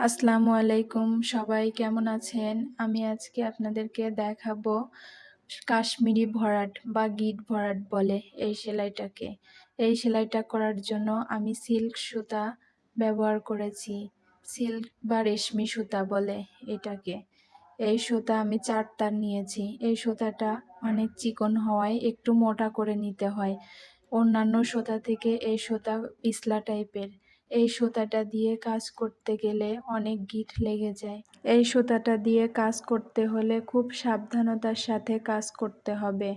আসসালামু আলাইকুম। সবাই কেমন আছেন? আমি আজকে আপনাদেরকে দেখাবো কাশ্মীরি ভরাট বা গিট ভরাট বলে এই সেলাইটাকে। এই সেলাইটা করার জন্য আমি সিল্ক সুতা ব্যবহার করেছি। সিল্ক বা রেশমি সুতা বলে এটাকে। এই সুতা আমি চার তার নিয়েছি। এই সুতাটা অনেক চিকন হওয়ায় একটু মোটা করে নিতে হয়। অন্যান্য সুতা থেকে এই সুতা পিছলা টাইপের। এই সুতাটা দিয়ে কাজ করতে গেলে অনেক গিট লেগে যায়। এই সুতাটা দিয়ে কাজ করতে হলে খুব সাবধানতার সাথে কাজ করতে হবে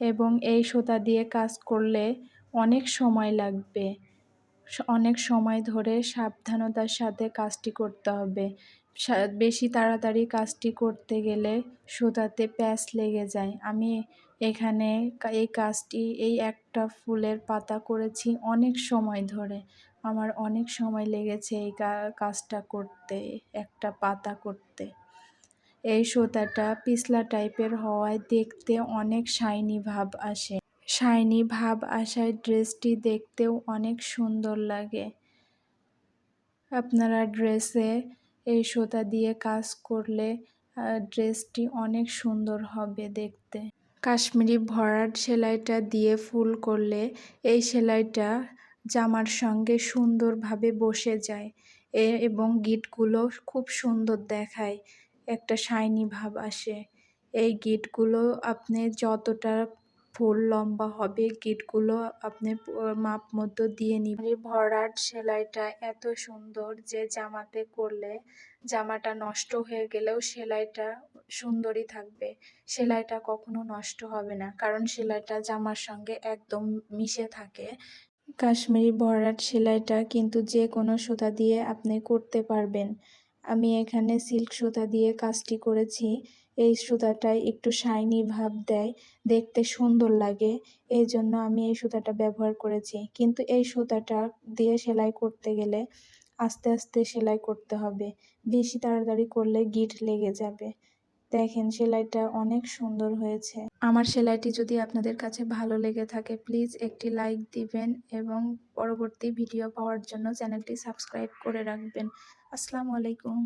এবং এই সুতা দিয়ে কাজ করলে অনেক সময় লাগবে। অনেক সময় ধরে সাবধানতার সাথে কাজটি করতে হবে। বেশি তাড়াতাড়ি কাজটি করতে গেলে সুতাতে প্যাচ লেগে যায়। আমি এখানে এই কাজটি, এই একটা ফুলের পাতা করেছি অনেক সময় ধরে। আমার অনেক সময় লেগেছে এই কাজটা করতে, একটা পাতা করতে। এই সুতাটা পিছলা টাইপের হওয়ায় দেখতে অনেক শাইনি ভাব আসে। শাইনি ভাব আসায় ড্রেসটি দেখতেও অনেক সুন্দর লাগে। আপনারা ড্রেসে এই সুতা দিয়ে কাজ করলে ড্রেসটি অনেক সুন্দর হবে দেখতে। কাশ্মীরি ভরাট সেলাইটা দিয়ে ফুল করলে, এই সেলাইটা জামার সঙ্গে সুন্দরভাবে বসে যায় এ এবং গিটগুলো খুব সুন্দর দেখায়, একটা শাইনি ভাব আসে। এই গিটগুলো আপনি যতটা ফুল লম্বা হবে, গিটগুলো আপনি মাপ মতো দিয়ে নিবেন। ভরাট সেলাইটা এত সুন্দর যে জামাতে করলে জামাটা নষ্ট হয়ে গেলেও সেলাইটা সুন্দরই থাকবে। সেলাইটা কখনো নষ্ট হবে না, কারণ সেলাইটা জামার সঙ্গে একদম মিশে থাকে। কাশ্মীরি ভরাট সেলাইটা কিন্তু যে কোনো সুতা দিয়ে আপনি করতে পারবেন। আমি এখানে সিল্ক সুতা দিয়ে কাজটি করেছি। এই সুতাটায় একটু শাইনি ভাব দেয়, দেখতে সুন্দর লাগে এই জন্য আমি এই সুতাটা ব্যবহার করেছি। কিন্তু এই সুতাটা দিয়ে সেলাই করতে গেলে আস্তে আস্তে সেলাই করতে হবে, বেশি তাড়াতাড়ি করলে গিট লেগে যাবে। দেখেন সেলাইটা অনেক সুন্দর হয়েছে। আমার সেলাইটি যদি আপনাদের কাছে ভালো লেগে থাকে প্লিজ একটি লাইক দিবেন এবং পরবর্তী ভিডিও পাওয়ার জন্য চ্যানেলটি সাবস্ক্রাইব করে রাখবেন। আসসালামু আলাইকুম।